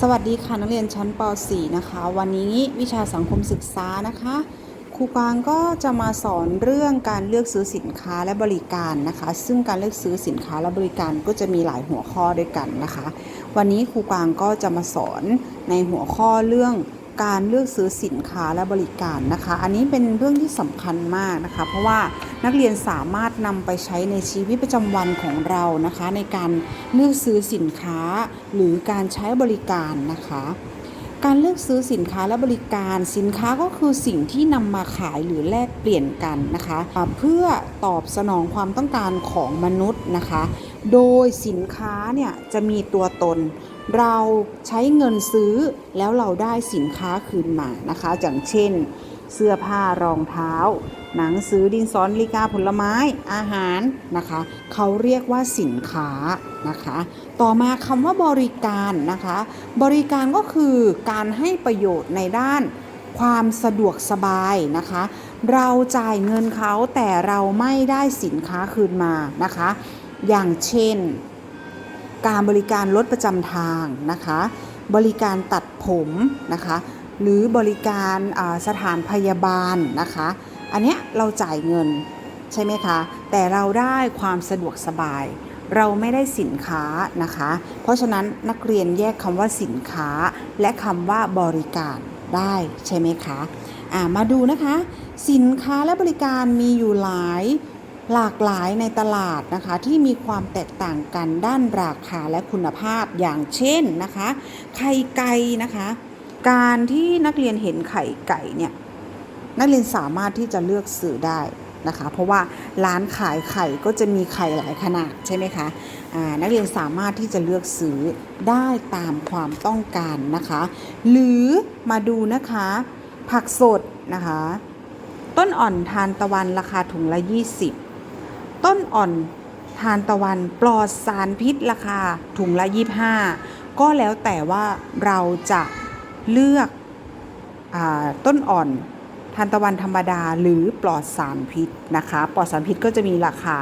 สวัสดีค่ะนักเรียนชั้นป .4 นะคะ วันนี้วิชาสังคมศึกษานะคะครูกวางก็จะมาสอนเรื่องการเลือกซื้อสินค้าและบริการนะคะ ซึ่งการเลือกซื้อสินค้าและบริการก็จะมีหลายหัวข้อด้วยกันนะคะ วันนี้ครูกวางก็จะมาสอนในหัวข้อเรื่องการเลือกซื้อสินค้าและบริการนะคะ อันนี้เป็นเรื่องที่สำคัญมากนะคะ เพราะว่า นักเรียนสามารถนำไปใช้ในชีวิตประจำวันของเรานะคะ ในการเลือกซื้อสินค้าหรือการใช้บริการนะคะ การเลือกซื้อสินค้าและบริการสินค้าก็คือสิ่งที่นำมาขายหรือแลกเปลี่ยนกันนะคะ เพื่อตอบสนองความต้องการของมนุษย์นะคะ โดยสินค้าเนี่ยจะมีตัวตนเราใช้เงินซื้อแล้วเราได้สินค้าคืนมานะคะ อย่างเช่น เสื้อผ้ารองเท้า หนังสือดินสอนาฬิกาผลไม้อาหารนะคะ เขาเรียกว่าสินค้านะคะ ต่อมาคำว่าบริการนะคะ บริการก็คือการให้ประโยชน์ในด้านความสะดวกสบายนะคะ เราจ่ายเงินเขาแต่เราไม่ได้สินค้าคืนมานะคะ อย่างเช่น การบริการรถประจำทางนะคะ บริการตัดผมนะคะ หรือบริการสถานพยาบาลนะคะ อันนี้เราจ่ายเงินใช่ไหมคะ แต่เราได้ความสะดวกสบาย เราไม่ได้สินค้านะคะ เพราะฉะนั้นนักเรียนแยกคำว่าสินค้า และคำว่าบริการได้ใช่ไหมคะมาดูนะคะ สินค้าและบริการมีอยู่หลายหลากหลายในตลาดนะคะที่มีความแตกต่างกันด้านราคาและคุณภาพอย่างเช่นนะคะ ไข่ไก่นะคะ การที่นักเรียนเห็นไข่ไก่เนี่ยนักเรียนสามารถที่จะเลือกซื้อได้นะคะ เพราะว่าร้านขายไข่ก็จะมีไข่หลายขนาดใช่ไหมคะนักเรียนสามารถที่จะเลือกซื้อได้ตามความต้องการนะคะ หรือมาดูนะคะ ผักสดนะคะ ต้นอ่อนทานตะวันราคาถุงละ 20 ต้นอ่อนทานตะวันปลอดสารพิษราคาถุงละ 25 ก็แล้วแต่ว่าเราจะ เลือกอต้นอ่อนทานตะวันธรรมดาหรือปลอดสารพิษนะคะ ปลอดสารพิษก็จะมีราคา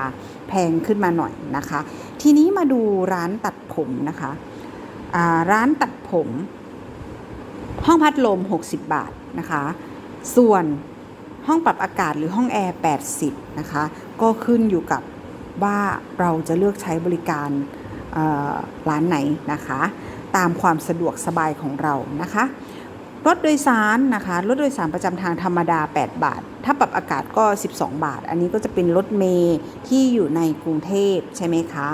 แพงขึ้นมาหน่อยนะคะ ทีนี้มาดูร้านตัดผมนะคะร้านตัดผม ห้องพัดลม 60 บาทนะคะ ส่วนห้องปรับอากาศหรือห้องแอร์ 80 นะคะ ก็ขึ้นอยู่กับว่าเราจะเลือกใช้บริการร้านไหนนะคะ ตามความสะดวกสบายของเรานะคะรถโดยสารนะคะรถโดยสารประจำทางธรรมดา 8 บาท ถ้าปรับอากาศก็ 12 บาท อันนี้ก็จะเป็นรถเมย์ที่อยู่ในกรุงเทพใช่ไหมคะ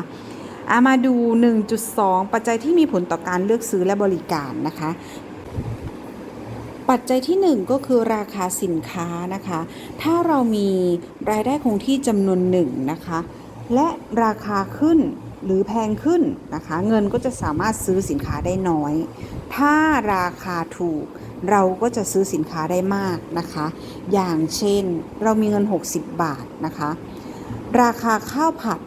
อามาดู 1.2 ปัจจัยที่มีผลต่อการเลือกซื้อและบริการนะคะ ปัจจัยที่ 1 ก็คือราคาสินค้านะคะ ถ้าเรามีรายได้คงที่จำนวนหนึ่งนะคะ และราคาขึ้น หรือแพงขึ้นนะคะ เงินก็จะสามารถซื้อสินค้าได้น้อย ถ้าราคาถูกเราก็จะซื้อสินค้าได้มากนะคะ อย่างเช่นเรามีเงิน 60 บาทนะคะ ราคาข้าวผัด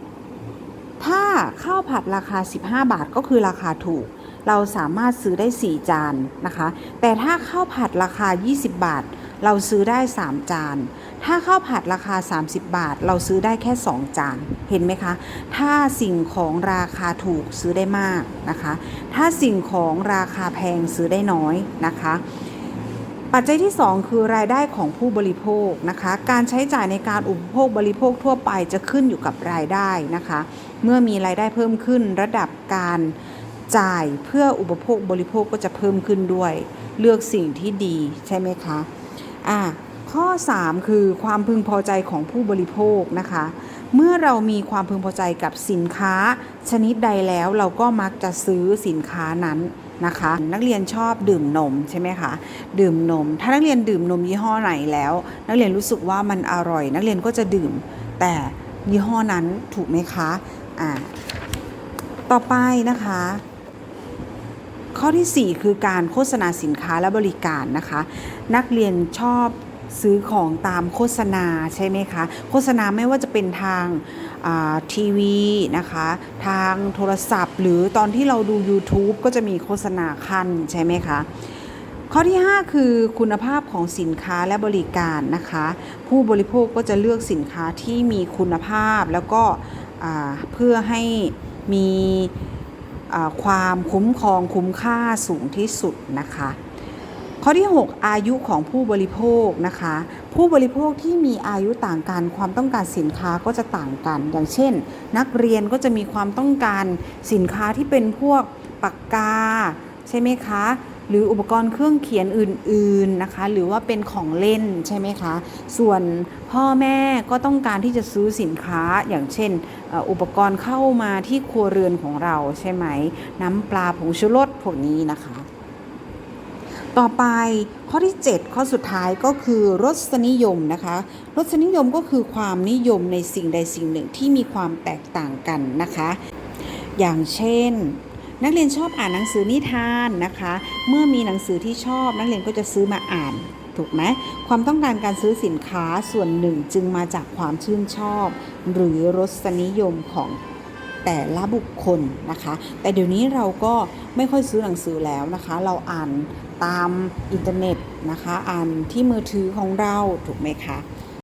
ถ้าข้าวผัดราคา 15 บาทก็คือราคาถูก เราสามารถซื้อได้ 4 จานนะคะ แต่ถ้าข้าวผัดราคา 20 บาท เราซื้อได้ 3 จาน ถ้าข้าวผัดราคา 30 บาท เราซื้อได้แค่ 2 จาน เห็นไหมคะ ถ้าสิ่งของราคาถูกซื้อได้มากนะคะ ถ้าสิ่งของราคาแพงซื้อได้น้อยนะคะ ปัจจัยที่ 2 คือรายได้ของผู้บริโภคนะคะ การใช้จ่ายในการอุปโภคบริโภคทั่วไปจะขึ้นอยู่กับรายได้นะคะ เมื่อมีรายได้เพิ่มขึ้นระดับการจ่ายเพื่ออุปโภคบริโภคก็จะเพิ่มขึ้นด้วย เลือกสิ่งที่ดีใช่ไหมคะ อะข้อ 3 คือความพึงพอใจของผู้บริโภคนะคะ เมื่อเรามีความพึงพอใจกับสินค้า ชนิดใดแล้วเราก็มักจะซื้อสินค้านั้นนะคะ นักเรียนชอบดื่มนมใช่ไหมคะดื่มนม ถ้านักเรียนดื่มนมยี่ห้อไหนแล้ว นักเรียนรู้สึกว่ามันอร่อย นักเรียนก็จะดื่มแต่ยี่ห้อนั้นถูกไหมคะอ่าต่อไปนะคะ ข้อทีสี่ 4 คือการโฆษณาสินค้าและบริการนะคะ นักเรียนชอบซื้อของตามโฆษณาใช่ไหมคะ โฆษณาไม่ว่าจะเป็นทางทีวีนะคะ ทางโทรศัพท์ หรือตอนที่เราดู YouTube ก็จะมีโฆษณาขั้นใช่ไหมคะ ข้อที่ 5 คือคุณภาพของสินค้าและบริการนะคะ ผู้บริโภคก็จะเลือกสินค้าที่มีคุณภาพแล้วก็เพื่อให้มี ความคุ้มครองคุ้มค่าสูงที่สุดนะคะ ข้อที่ 6 อายุของผู้บริโภคนะคะ ผู้บริโภคที่มีอายุต่างกันความต้องการสินค้าก็จะต่างกัน อย่างเช่น นักเรียนก็จะมีความต้องการสินค้าที่เป็นพวกปากกา ใช่ไหมคะ หรืออุปกรณ์เครื่องเขียนอื่นๆนะคะ หรือว่าเป็นของเล่นใช่ไหมคะ ส่วนพ่อแม่ก็ต้องการที่จะซื้อสินค้าอย่างเช่น อุปกรณ์เข้ามาที่ครัวเรือนของเราใช่ไหม น้ำปลาผงชูรสพวกนี้นะคะ ต่อไปข้อที่ 7 ข้อสุดท้ายก็คือรสนิยมนะคะ รสนิยมก็คือความนิยมในสิ่งใดสิ่งหนึ่งที่มีความแตกต่างกันนะคะ อย่างเช่น นักเรียนชอบอ่านหนังสือนิทานนะคะ เมื่อมีหนังสือที่ชอบ นักเรียนก็จะซื้อมาอ่านถูกไหมความต้องการการซื้อสินค้าส่วนหนึ่งจึงมาจากความชื่นชอบ หรือรสนิยมของแต่ละบุคคลนะคะ แต่เดี๋ยวนี้เราก็ไม่ค่อยซื้อหนังสือแล้วนะคะ เราอ่านตามอินเทอร์เน็ตนะคะ อ่านที่มือถือของเราถูกไหมคะ